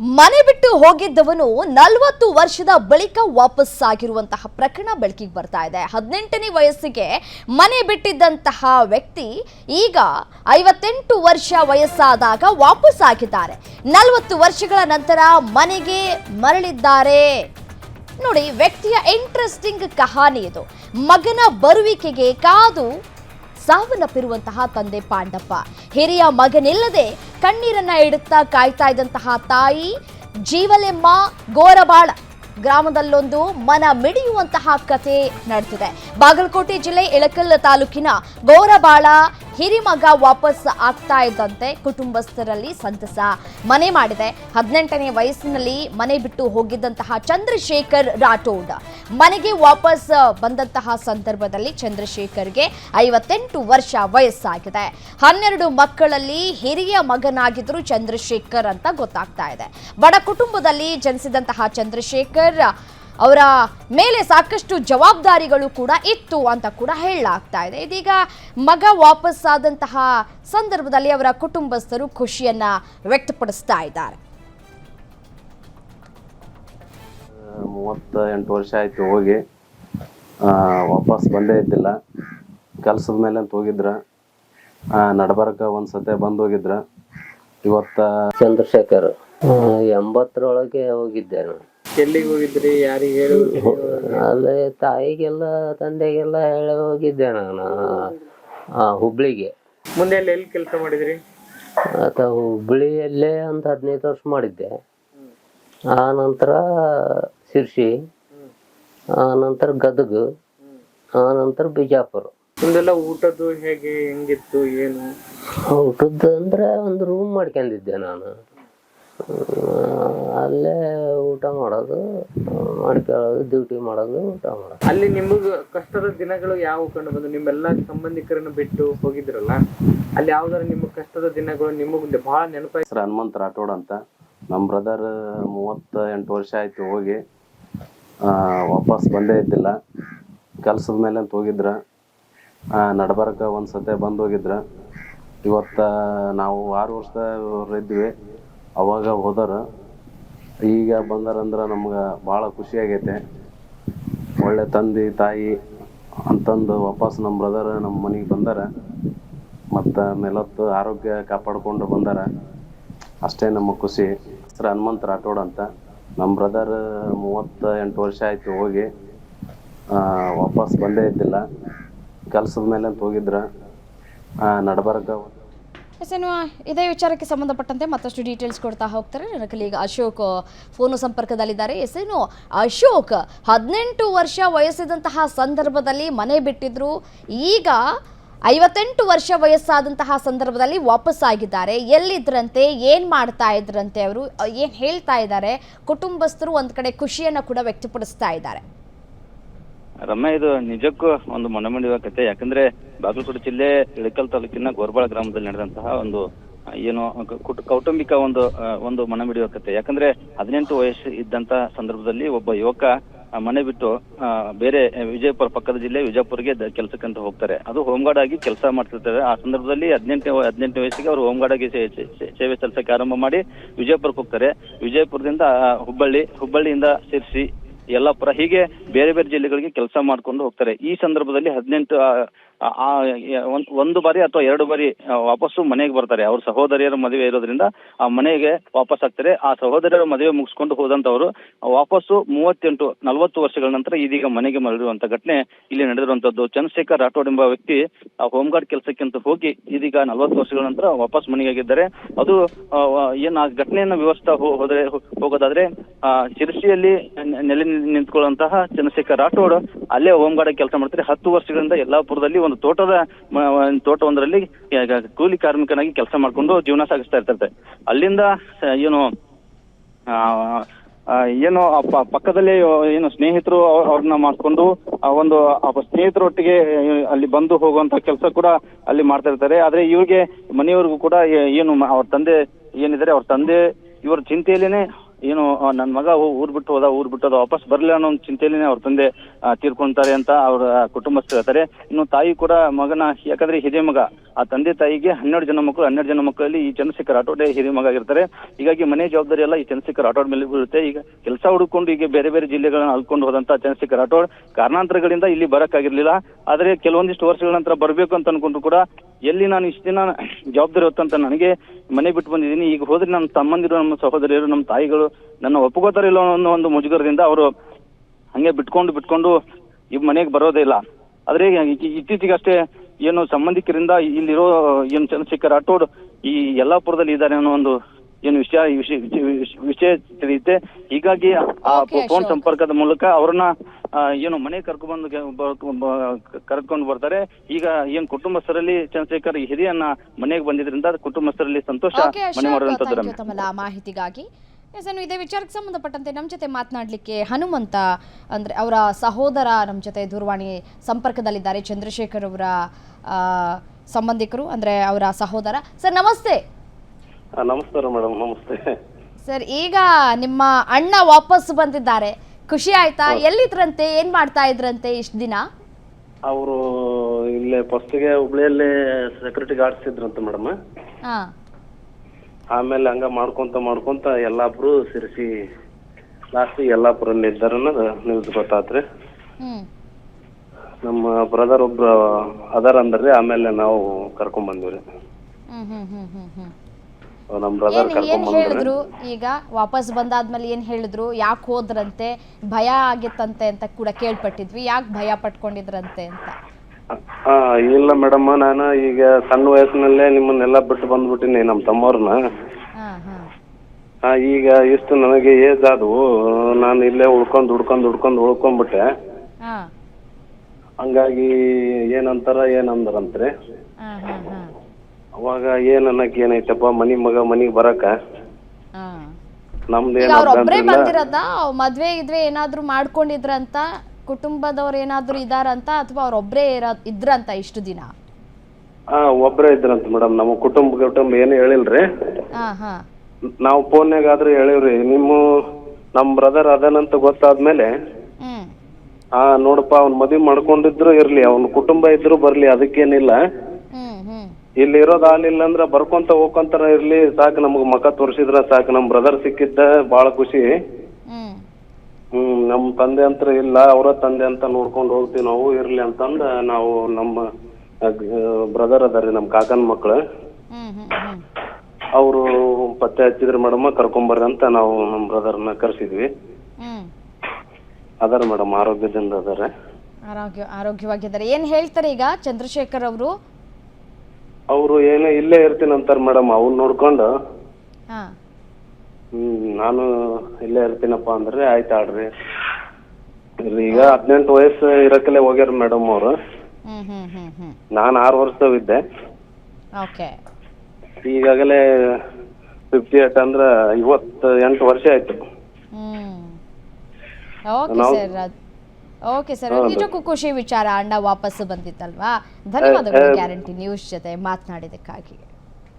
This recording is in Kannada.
ಮನೆ ಬಿಟ್ಟು ಹೋಗಿದ್ದವನು ನಲವತ್ತು ವರ್ಷದ ಬಳಿಕ ವಾಪಸ್ ಆಗಿರುವಂತಹ ಪ್ರಕರಣ ಬೆಳಕಿಗೆ ಬರ್ತಾ ಇದೆ. ಹದಿನೆಂಟನೇ ವಯಸ್ಸಿಗೆ ಮನೆ ಬಿಟ್ಟಿದ್ದಂತಹ ವ್ಯಕ್ತಿ ಈಗ ಐವತ್ತೆಂಟು ವರ್ಷ ವಯಸ್ಸಾದಾಗ ವಾಪಸ್ ಆಗಿದ್ದಾರೆ ನಲವತ್ತು ವರ್ಷಗಳ ನಂತರ ಮನೆಗೆ ಮರಳಿದ್ದಾರೆ. ನೋಡಿ, ವ್ಯಕ್ತಿಯ ಇಂಟ್ರೆಸ್ಟಿಂಗ್ ಕಹಾನಿ ಇದು. ಮಗನ ಬರುವಿಕೆಗೆ ಕಾದು ಸಾವನ್ನಪ್ಪಿರುವಂತಹ ತಂದೆ ಪಾಂಡಪ್ಪ. ಹಿರಿಯ ಮಗನಿಲ್ಲದೆ ಕಣ್ಣೀರನ್ನ ಇಡುತ್ತಾ ಕಾಯ್ತಾ ಇದ್ದಂತಹ ತಾಯಿ ಜೀವಲೆಮ್ಮ ಗೋರಬಾಳ ಗ್ರಾಮದಲ್ಲೊಂದು ಮನ ಮಿಡಿಯುವಂತಹ ಕತೆ ನಡೆದಿದೆ. ಬಾಗಲಕೋಟೆ ಜಿಲ್ಲೆ ಇಳಕಲ್ ತಾಲೂಕಿನ ಗೋರಬಾಳ ಹಿರಿಮಗ ವಾಪಸ್ ಆಗ್ತಾ ಇದ್ದಂತೆ ಕುಟುಂಬಸ್ಥರಲ್ಲಿ ಸಂತಸ. ಮನೆ ಮಾಡಿದೆ. ಹದಿನೆಂಟನೇ ವಯಸ್ಸಿನಲ್ಲಿ ಮನೆ ಬಿಟ್ಟು ಹೋಗಿದ್ದಂತಹ ಚಂದ್ರಶೇಖರ್ ರಾಠೋಡ್. ಮನೆಗೆ ವಾಪಸ್ ಬಂದಂತಹ ಸಂದರ್ಭದಲ್ಲಿ ಚಂದ್ರಶೇಖರ್ಗೆ ಐವತ್ತೆಂಟು ವರ್ಷ ವಯಸ್ಸಾಗಿದೆ. ಹನ್ನೆರಡು ಮಕ್ಕಳಲ್ಲಿ ಹಿರಿಯ ಮಗನಾಗಿದ್ರು ಚಂದ್ರಶೇಖರ್ ಅಂತ ಗೊತ್ತಾಗ್ತಾ ಇದೆ. ಬಡ ಕುಟುಂಬದಲ್ಲಿ ಜನಿಸಿದಂತಹ ಚಂದ್ರಶೇಖರ್ ಅವರ ಮೇಲೆ ಸಾಕಷ್ಟು ಜವಾಬ್ದಾರಿಗಳು ಕೂಡ ಇತ್ತು ಅಂತ ಕೂಡ ಹೇಳಲಾಗ್ತಾ ಇದೆ. ಇದೀಗ ಮಗ ವಾಪಸ್ ಆದಂತಹ ಸಂದರ್ಭದಲ್ಲಿ ಅವರ ಕುಟುಂಬಸ್ಥರು ಖುಷಿಯನ್ನ ವ್ಯಕ್ತಪಡಿಸ್ತಾ ಇದ್ದಾರೆ. ಮೂವತ್ತ ಎಂಟು ವರ್ಷ ಆಯ್ತು ಹೋಗಿ. ಆ, ವಾಪಸ್ ಬಂದೇ ಇದ್ದಿಲ್ಲ. ಕೆಲಸದ ಮೇಲೆ ಅಂತ ಹೋಗಿದ್ರ. ನಡಬರ್ಗ ಒಂದು ಸತೆ ಬಂದ್ ಹೋಗಿದ್ರ. ಇವತ್ತ ಚಂದ್ರಶೇಖರ್ ಎಂಬತ್ತರೊಳಗೆ ಹೋಗಿದ್ದೆ ನಾನು. ಎಲ್ಲಿಗೆ ಹೋಗಿದ್ರಿ? ಯಾರಿಗೆ ಹೇಳಿ ಅಲ್ಲೇ ತಾಯಿಗೆಲ್ಲ ತಂದೆಗೆಲ್ಲ ಹೇಳಿ ಹೋಗಿದ್ದೆ ನಾನು. ಆ, ಹುಬ್ಳಿಗೆ. ಮುಂದೆ ಎಲ್ಲ ಎಲ್ಲಿ ಕೆಲಸ ಮಾಡಿದ್ರಿ? ಆತ ಹುಬ್ಳಿಯಲ್ಲೇ ಒಂದು ಹದಿನೈದು ವರ್ಷ ಮಾಡಿದ್ದೆ. ಆ ನಂತರ ಶಿರ್ಸಿ ಆ ನಂತರ ಗದಗ ಆ ನಂತರ ಬಿಜಾಪುರ. ಮುಂದೆಲ್ಲ ಊಟದ್ದು ಹೇಗೆ ಹೆಂಗಿತ್ತು ಏನು? ಊಟದ್ದು ಅಂದ್ರೆ ಒಂದು ರೂಮ್ ಮಾಡ್ಕೊಂಡಿದ್ದೆ ನಾನು. ಅಲ್ಲೇ ಊಟ ಮಾಡೋದು ಮಾಡ್ಕೊಳ್ಳೋದು ಡ್ಯೂಟಿ ಮಾಡೋದು ಊಟ ಮಾಡೋದು. ಅಲ್ಲಿ ನಿಮಗೆ ಕಷ್ಟದ ದಿನಗಳು ಯಾವ ಕಂಡು ಬಂದು ನಿಮ್ಮೆಲ್ಲ ಸಂಬಂಧಿಕರನ್ನು ಬಿಟ್ಟು ಹೋಗಿದ್ರಲ್ಲ ಅಲ್ಲಿ ಯಾವ್ದಾರ ನಿಮ್ಮ ಕಷ್ಟದ ದಿನಗಳು ನಿಮಗೆ ಬಹಳ ನೆನಪಾಯ್ತು? ಸರ್ ಹನುಮಂತ ರಾಠೋಡ್ ಅಂತ. ನಮ್ಮ ಬ್ರದರ್ ಮೂವತ್ತ ಎಂಟು ವರ್ಷ ಆಯ್ತು ಹೋಗಿ. ಆ, ವಾಪಸ್ ಬಂದೇ ಇದ್ದಿಲ್ಲ. ಕೆಲಸದ ಮೇಲೆ ಅಂತ ಹೋಗಿದ್ರ. ಆ, ಒಂದು ಸತೆ ಬಂದ್ ಹೋಗಿದ್ರ. ಇವತ್ತ ನಾವು ಆರು ವರ್ಷದ ಇದ್ವಿ ಅವಾಗ ಹೋದಾರ. ಈಗ ಬಂದರಂದ್ರೆ ನಮ್ಗೆ ಖುಷಿ ಆಗೈತೆ. ಒಳ್ಳೆ ತಂದೆ ತಾಯಿ ಅಂತಂದು ವಾಪಸ್ ನಮ್ಮ ಬ್ರದರ್ ನಮ್ಮ ಮನೆಗೆ ಬಂದಾರ. ಮತ್ತು ಮೇಲತ್ತು ಆರೋಗ್ಯ ಕಾಪಾಡ್ಕೊಂಡು ಬಂದಾರ. ಅಷ್ಟೇ ನಮ್ಮ ಖುಷಿ. ಹೆಸರು ಹನುಮಂತ ರಾಠೋಡ್ ಅಂತ. ನಮ್ಮ ಬ್ರದರ್ ಮೂವತ್ತ ಎಂಟು ವರ್ಷ ಆಯ್ತು ಹೋಗಿ. ವಾಪಸ್ ಬಂದೇ ಇದ್ದಿಲ್ಲ. ಕೆಲಸದ ಮೇಲೆ ಅಂತ ಹೋಗಿದ್ರ. ಆ, ನಡ್ಬರ್ಕ ಎಸ್, ಇನ್ನು ಇದೇ ವಿಚಾರಕ್ಕೆ ಸಂಬಂಧಪಟ್ಟಂತೆ ಮತ್ತಷ್ಟು ಡೀಟೇಲ್ಸ್ ಕೊಡ್ತಾ ಹೋಗ್ತಾರೆ. ನನ್ನ ಕಲೀಗ ಅಶೋಕ್ ಫೋನು ಸಂಪರ್ಕದಲ್ಲಿದ್ದಾರೆ. ಎಸ್ ಏನು ಅಶೋಕ್ ಹದಿನೆಂಟು ವರ್ಷ ವಯಸ್ಸಿದಂತಹ ಸಂದರ್ಭದಲ್ಲಿ ಮನೆ ಬಿಟ್ಟಿದ್ರು. ಈಗ ಐವತ್ತೆಂಟು ವರ್ಷ ವಯಸ್ಸಾದಂತಹ ಸಂದರ್ಭದಲ್ಲಿ ವಾಪಸ್ ಆಗಿದ್ದಾರೆ. ಎಲ್ಲಿದ್ರಂತೆ, ಏನು ಮಾಡ್ತಾ ಇದ್ರಂತೆ ಅವರು ಏನು ಹೇಳ್ತಾ ಇದ್ದಾರೆ. ಕುಟುಂಬಸ್ಥರು ಒಂದು ಕಡೆ ಖುಷಿಯನ್ನು ಕೂಡ ವ್ಯಕ್ತಪಡಿಸ್ತಾ ಇದ್ದಾರೆ. ರಮ್ಯ, ಇದು ನಿಜಕ್ಕೂ ಒಂದು ಮನಮಂಡಿಯುವ ಕತೆ. ಯಾಕಂದ್ರೆ ಬಾಗಲಕೋಟೆ ಜಿಲ್ಲೆ ಇಳಕಲ್ ತಾಲೂಕಿನ ಗೋರ್ಬಾಳ ಗ್ರಾಮದಲ್ಲಿ ನಡೆದಂತಹ ಒಂದು ಏನು ಕೌಟುಂಬಿಕ ಒಂದು ಒಂದು ಮನಮಿಡಿಯುವ ಕತೆ. ಯಾಕಂದ್ರೆ ಹದಿನೆಂಟು ವಯಸ್ಸು ಇದ್ದಂತ ಸಂದರ್ಭದಲ್ಲಿ ಒಬ್ಬ ಯುವಕ ಮನೆ ಬಿಟ್ಟು ಬೇರೆ ವಿಜಯಪುರ ಪಕ್ಕದ ಜಿಲ್ಲೆ ವಿಜಯಪುರ್ಗೆ ಕೆಲಸಕ್ಕೆ ಕೆಲ್ಸಕ್ಕಂತ ಹೋಗ್ತಾರೆ. ಅದು ಹೋಮ್ಗಾರ್ಡ್ ಆಗಿ ಕೆಲಸ ಮಾಡ್ತಿರ್ತಾರೆ. ಆ ಸಂದರ್ಭದಲ್ಲಿ ಹದಿನೆಂಟು ಹದಿನೆಂಟು ವಯಸ್ಸಿಗೆ ಅವರು ಹೋಮ್ಗಾರ್ಡ್ ಆಗಿ ಸೇವೆ ಸಲ್ಲಿಸಕ್ಕೆ ಆರಂಭ ಮಾಡಿ ವಿಜಯಪುರಕ್ಕೆ ಹೋಗ್ತಾರೆ. ವಿಜಯಪುರದಿಂದ ಹುಬ್ಬಳ್ಳಿ, ಹುಬ್ಬಳ್ಳಿಯಿಂದ ಶಿರ್ಸಿ ಯಲ್ಲಾಪುರ ಹೀಗೆ ಬೇರೆ ಬೇರೆ ಜಿಲ್ಲೆಗಳಿಗೆ ಕೆಲಸ ಮಾಡ್ಕೊಂಡು ಹೋಗ್ತಾರೆ. ಈ ಸಂದರ್ಭದಲ್ಲಿ ಹದಿನೆಂಟು ಆ, ಒಂದ್- ಬಾರಿ ಅಥವಾ ಎರಡು ಬಾರಿ ವಾಪಸ್ಸು ಮನೆಗೆ ಬರ್ತಾರೆ. ಅವ್ರ ಸಹೋದರಿಯರ ಮದುವೆ ಇರೋದ್ರಿಂದ ಆ ಮನೆಗೆ ವಾಪಸ್ ಆಗ್ತಾರೆ. ಆ ಸಹೋದರಿಯರ ಮದುವೆ ಮುಗಿಸ್ಕೊಂಡು ಹೋದಂತವರು ವಾಪಸ್ಸು ಮೂವತ್ತೆಂಟು ನಲವತ್ತು ವರ್ಷಗಳ ನಂತರ ಇದೀಗ ಮನೆಗೆ ಮರಳಿರುವಂತ ಘಟನೆ ಇಲ್ಲಿ ನಡೆದಿರುವಂತದ್ದು ಚಂದ್ರಶೇಖರ್ ರಾಠೋಡ್ ಎಂಬ ವ್ಯಕ್ತಿ ಆ ಹೋಮ್ ಗಾರ್ಡ್ ಕೆಲಸಕ್ಕೆ ಅಂತ ಹೋಗಿ ಇದೀಗ ನಲವತ್ತು ವರ್ಷಗಳ ನಂತರ ವಾಪಸ್ ಮನೆಗೆ ಆಗಿದ್ದಾರೆ ಅದು ಏನು ಆ ಘಟನೆಯನ್ನ ಹೋ- ಹೋದ್ರೆ ಹೋಗೋದಾದ್ರೆ ಶಿರಸಿಯಲ್ಲಿ ನೆಲೆ ನಿಂತ್ಕೊಳ್ಳುವಂತಹ ಚಂದ್ರಶೇಖರ್ ರಾಠೋಡ್ ಅಲ್ಲೇ ಹೋಮ್ಗಾರ್ಡ್ ಕೆಲಸ ಮಾಡ್ತಾರೆ. ಹತ್ತು ವರ್ಷಗಳಿಂದ ಯಲ್ಲಾಪುರದಲ್ಲಿ ಒಂದು ತೋಟದ ತೋಟ ಒಂದರಲ್ಲಿ ಕೂಲಿ ಕಾರ್ಮಿಕನಾಗಿ ಕೆಲಸ ಮಾಡ್ಕೊಂಡು ಜೀವನ ಸಾಗಿಸ್ತಾ ಇರ್ತಾರೆ. ಅಲ್ಲಿಂದ ಏನು ಏನು ಪಕ್ಕದಲ್ಲಿ ಏನು ಸ್ನೇಹಿತರು ಅವ್- ಅವ್ರನ್ನ ಮಾಡ್ಕೊಂಡು ಒಂದು ಸ್ನೇಹಿತರೊಟ್ಟಿಗೆ ಅಲ್ಲಿ ಬಂದು ಹೋಗುವಂತ ಕೆಲಸ ಕೂಡ ಅಲ್ಲಿ ಮಾಡ್ತಾ ಇರ್ತಾರೆ. ಆದ್ರೆ ಇವ್ರಿಗೆ, ಮನೆಯವ್ರಿಗೂ ಕೂಡ ಏನು ಅವ್ರ ತಂದೆ ಏನಿದ್ದಾರೆ, ಅವ್ರ ತಂದೆ, ಇವ್ರ ಚಿಂತೆಯಲ್ಲೇನೆ ಏನು ನನ್ನ ಮಗ ಊರ್ ಬಿಟ್ಟು ಹೋದ, ಊರ್ ಬಿಟ್ಟು ಹೋದ, ವಾಪಸ್ ಬರಲಿಲ್ಲ ಅನ್ನೋ ಒಂದು ಚಿಂತೆಯಲ್ಲಿ ಅವ್ರ ತಂದೆ ತೀರ್ಕೊಂತಾರೆ ಅಂತ ಅವರ ಕುಟುಂಬಸ್ಥರು ಹೇಳ್ತಾರೆ. ಇನ್ನು ತಾಯಿ ಕೂಡ ಮಗನ, ಯಾಕಂದ್ರೆ ಹಿರಿಯ ಮಗ, ಆ ತಂದೆ ತಾಯಿಗೆ ಹನ್ನೆರಡು ಜನ ಮಕ್ಕಳು ಹನ್ನೆರಡು ಜನ ಮಕ್ಕಳಲ್ಲಿ ಈ ಚಂದ್ರಶೇಖರ್ ಆಟೋಡೆ ಹಿರಿಯ ಮಗ ಆಗಿರ್ತಾರೆ. ಹೀಗಾಗಿ ಮನೆ ಜವಾಬ್ದಾರಿ ಎಲ್ಲ ಈ ಚಂದ್ರಶೇಖರ್ ಆಟೋಡ್ ಮೇಲೆ ಬೀಳುತ್ತೆ. ಈಗ ಕೆಲಸ ಹುಡುಕೊಂಡು ಈಗ ಬೇರೆ ಬೇರೆ ಜಿಲ್ಲೆಗಳನ್ನ ಅಲ್ಕೊಂಡು ಹೋದಂತ ಚಂದ್ರಶೇಖರ್ ಆಟೋಡ್ ಕಾರಣಾಂತರಗಳಿಂದ ಇಲ್ಲಿ ಬರಕ್ಕಾಗಿರ್ಲಿಲ್ಲ. ಆದ್ರೆ ಕೆಲವೊಂದಿಷ್ಟು ವರ್ಷಗಳ ನಂತರ ಬರಬೇಕು ಅಂತ ಅನ್ಕೊಂಡ್ರು ಕೂಡ ಎಲ್ಲಿ ನಾನು ಇಷ್ಟು ದಿನ ಜವಾಬ್ದಾರಿ ಹೊತ್ತಂತ ನನಗೆ ಮನೆ ಬಿಟ್ಟು ಬಂದಿದ್ದೀನಿ. ಈಗ ಹೋದ್ರೆ ನಮ್ಮ ತಮ್ಮಂದಿರು, ನಮ್ಮ ಸಹೋದರಿಯರು, ನಮ್ಮ ತಾಯಿಗಳು ನನ್ನ ಒಪ್ಪಗೋತಾರಿಲ್ಲ ಅನ್ನೋ ಒಂದು ಮುಜುಗರದಿಂದ ಅವರು ಹಂಗೆ ಬಿಟ್ಕೊಂಡು ಬಿಟ್ಕೊಂಡು ಈ ಮನೆಗೆ ಬರೋದೇ ಇಲ್ಲ. ಆದ್ರೆ ಇತ್ತೀಚೆಗೆ ಅಷ್ಟೇ ಏನು ಸಂಬಂಧಿಕರಿಂದ ಇಲ್ಲಿರೋ ಏನು ಚಂದ್ರಶೇಖರ್ ರಾಠೋಡ್ ಈ ಯಲ್ಲಾಪುರದಲ್ಲಿ ಇದ್ದಾರೆ ಅನ್ನೋ ಒಂದು ಏನು ವಿಷಯ ವಿಷಯ ತಿಳಿಯುತ್ತೆ. ಹೀಗಾಗಿ ಆ ಫೋನ್ ಸಂಪರ್ಕದ ಮೂಲಕ ಅವ್ರನ್ನ ಏನು ಮನೆ ಕರ್ಕೊಂಡ್ಬಂದು ಕರೆದುಕೊಂಡು ಬರ್ತಾರೆ. ಈಗ ಏನ್ ಕುಟುಂಬಸ್ಥರಲ್ಲಿ ಚಂದ್ರಶೇಖರ್ ಹಿರಿಯನ್ನ ಮನೆಗೆ ಬಂದಿದ್ರಿಂದ ಕುಟುಂಬಸ್ಥರಲ್ಲಿ ಸಂತೋಷ ಮನೆ ಮಾಡುವಂತದ್ದು ಮಾಹಿತಿಗಾಗಿ. ಎಸ್ ಇದೇ ವಿಚಾರಕ್ಕೆ ಸಂಬಂಧಪಟ್ಟಂತೆ ನಮ್ಮ ಜೊತೆ ಮಾತನಾಡಲಿಕ್ಕೆ ಹನುಮಂತ ಅಂದ್ರೆ ಅವರ ಸಹೋದರ ನಮ್ಮ ಜೊತೆ ದೂರವಾಣಿ ಸಂಪರ್ಕದಲ್ಲಿದ್ದಾರೆ. ಚಂದ್ರಶೇಖರ್ ಅವರ ಸಂಬಂಧಿಕರು ಅಂದ್ರೆ ಅವರ ಸಹೋದರ. ಸರ್ ನಮಸ್ತೆ. ನಮಸ್ಕಾರ ಮೇಡಮ್ ನಮಸ್ತೆ. ಸರ್ ಈಗ ನಿಮ್ಮ ಅಣ್ಣ ವಾಪಸ್ ಬಂದಿದ್ದಾರೆ. ಖುಷಿ ಆಯ್ತಾ? ಎಲ್ಲಿದ್ರಂತೆ? ಏನ್ ಮಾಡ್ತಾ ಇದ್ರಂತೆ ಇಷ್ಟ ದಿನ? ಅವರು ಇಲ್ಲೇ ಫಸ್ಟಿಗೆ ಹುಬ್ಳಿಯಲ್ಲಿ ಸೆಕ್ಯೂರಿಟಿ ಗಾರ್ಡ್ಸ್ ಇದ್ರಂತ ಮೇಡಮ್. ಹಾ. ಆಮೇಲೆ ಹಂಗ ಮಾಡ್ಕೊಂತ ಮಾಡ್ಕೊಂತ ಎಲ್ಲಾಬ್ರು ಸಿರಿಸಿ ಲಾಸ್ಟ್ ಎಲ್ಲಾಪುರಲ್ಲಿ ಇದ್ದಾರೆ ಅನ್ನೋದು ನ್ಯೂಸ್ ಗೊತ್ತಾತ್ರಿ. ಹ್ಮ್. ನಮ್ಮ ಬ್ರದರ್ ಒಬ್ರು ಅದಾರ ಅಂದ್ರಿ ಆಮೇಲೆ ನಾವು ಕರ್ಕೊಂಡ್ ಬಂದಿವ್ರಿ ಹ್ಮ್ ಹ್ಮ್ ಹ್ಮ್ ಹ್ಮ್ ಹ್ಮ್. ನಮ್ಮ ಬ್ರದರ್ ಏನ್ ಏನ್ ಕರ್ಕೊಂಡ್ ಬಂದ್ರಿ ಹೇಳಿದ್ರು? ಈಗ ವಾಪಸ್ ಬಂದಾದ್ಮೇಲೆ ಏನ್ ಹೇಳಿದ್ರು? ಯಾಕೆ ಹೋದ್ರಂತೆ? ಭಯ ಆಗಿತ್ತಂತೆ ಅಂತ ಕೂಡ ಕೇಳ್ಪಟ್ಟಿದ್ವಿ. ಯಾಕೆ ಭಯ ಪಟ್ಕೊಂಡಿದ್ರಂತೆ ಅಂತ? ಹಾ ಇಲ್ಲ ಮೇಡಮ್ ನಾನು ಈಗ ಸಣ್ಣ ವಯಸ್ಸಿನಲ್ಲೇ ನಿಮ್ಮನ್ನೆಲ್ಲ ಬಿಟ್ಟು ಬಂದ್ಬಿಟ್ಟಿನಿ ನಮ್ಮ ತಮ್ಮವ್ರನ್ನ. ಹಾ ಹಾ. ಹಾ ಈಗ ಇಷ್ಟು ನನಗೆ ಏಜ್ ಆದವು. ನಾನು ಇಲ್ಲೇ ಉಳ್ಕೊಂಡ್ ಉಳ್ಕೊಂಡ್ ಉಳ್ಕೊಂಡ್ ಉಳ್ಕೊಂಡ್ಬಿಟ್ಟೆ. ಹಾ. ಹಂಗಾಗಿ ಏನಂತಾರ ಏನಂದ್ರಂತ್ರಿ. ಹಾ ಹಾ ಹಾ. ಅವಾಗ ಏನ್ ಅನ್ನಕ್ ಏನೈತಪ್ಪ? ಮನಿ ಮಗ ಮನಿಗ್ ಬರಕ. ಹಾ. ನಮ್ದು ಈಗ ಅಭ್ಯಂತರ ಇಲ್ಲ ಬಂದಿರೋದ? ಮದ್ವೆ ಗಿದ್ವೆ ಏನಾದ್ರೂ ಮಾಡ್ಕೊಂಡಿದ್ರಂತ? ಕುಟುಂಬದವ್ರು ಏನಾದ್ರೂ ಇದಾರಂತ? ಅಥವಾ ಅವ್ರೊಬ್ರೇ ಇರೋ ಇದ್ರಂತ ಇಷ್ಟು ದಿನ? ಹಾ ಒಬ್ರೇ ಇದ್ರಂತ ಮೇಡಮ್. ನಮ್ಮ ಕುಟುಂಬ ಕುಟುಂಬ ಏನು ಹೇಳಿಲ್ರಿ. ಹಾ ಹಾ. ನಾವು ಫೋನ್ಯಾಗ ಆದ್ರೂ ಹೇಳಿವ್ರಿ. ನಿಮ್ಮ ನಮ್ ಬ್ರದರ್ ಅದನಂತ ಗೊತ್ತಾದ್ಮೇಲೆ ಹ್ಮ್. ಆ ನೋಡಪ್ಪ ಅವ್ನ್ ಮದ್ವಿ ಮಾಡ್ಕೊಂಡಿದ್ರು ಇರ್ಲಿ. ಅವ್ನ ಕುಟುಂಬ ಇದ್ರು ಬರ್ಲಿ. ಅದಕ್ಕೇನಿಲ್ಲ. ಹ್ಮ್ ಹ್ಮ್. ಇಲ್ಲಿ ಇರೋದ್ ಆಗ್ಲಿಲ್ಲ ಅಂದ್ರೆ ಬರ್ಕೊಂತ ಹೋಗ್ಕೊಂತ ಇರ್ಲಿ ಸಾಕು ನಮಗ್ ಮಕ ತೋರ್ಸಿದ್ರ ಸಾಕು. ನಮ್ ಬ್ರದರ್ ಸಿಕ್ಕಿದ್ದ ಬಹಳ ಖುಷಿ. ಹ್ಮ್. ಹ್ಮ್ ನಮ್ ತಂದೆ ಅಂತ ಇಲ್ಲ ಅವರ ತಂದೆ ಅಂತ ನೋಡ್ಕೊಂಡು ಹೋಗ್ತೀವಿ ನಾವು ಇರ್ಲಿ ಅಂತಂದ ನಾವು ನಮ್ಮ ಬ್ರದರ್ ಅದಾರಿ ನಮ್ ಕಾಕನ್ ಮಕ್ಳು. ಹ್ಮ್ ಹ್ಮ್ ಹ್ಮ್. ಅವರು ಪತ್ತೆ ಹಚ್ಚಿದ್ರು ಮೇಡಮ್ ಕರ್ಕೊಂಬರ್ರಿ ಅಂತ ನಾವು ನಮ್ ಬ್ರದರ್ನ ಕರ್ಸಿದ್ವಿ. ಹ್ಮ್. ಅದಾರ ಮೇಡಮ್ ಆರೋಗ್ಯದಿಂದ ಅದಾರ. ಆರೋಗ್ಯ ಆರೋಗ್ಯವಾಗಿದ್ದಾರೆ. ಏನ್ ಹೇಳ್ತಾರೆ ಈಗ ಚಂದ್ರಶೇಖರ್ ಅವರು? ಅವರು ಏನೋ ಇಲ್ಲೇ ಇರ್ತೀನಿ ಅಂತಾರೆ ಮೇಡಮ್ ಅವ್ನ್ ನೋಡ್ಕೊಂಡು. ಹಾ. ಹ್ಮ್ ನಾನು ಇಲ್ಲೇ ಇರ್ತೀನಪ್ಪ ಅಂದ್ರೆ ಆಯ್ತು ಆಡ್ರಿ. ಈಗ ಹದಿನೆಂಟು ವಯಸ್ಸು ಇರಕ್ಕಲ್ಲೇ ಹೋಗ್ಯಾರ ಮೇಡಮ್ ಅವರು. ಹ್ಮ್ ಹ್ಮ್ ಹ್ಮ್ ಹ್ಮ್. ನಾನ್ ಆರು ವರ್ಷವಿದ್ದೆ ಓಕೆ. ಈಗಾಗಲೇ ಫಿಫ್ಟಿ ಏಟ್ ಅಂದ್ರೆ ಇವತ್ತು ಎಂಟು ವರ್ಷ ಆಯ್ತು. ಹ್ಮ್. ಓಕೆ ನಾವು- ಸರ್ ಓಕೆ ಸರ್ ನಿಜಕ್ಕೂ ಖುಷಿ ವಿಚಾರ ಅಣ್ಣ ವಾಪಸ್ ಬಂದಿತ್ತಲ್ವಾ? ಧನ್ಯವಾದಗಳು ಗ್ಯಾರಂಟಿ. ನ್ಯೂಸ್ ಜೊತೆ ಮಾತನಾಡಿದಕ್ಕಾಗಿ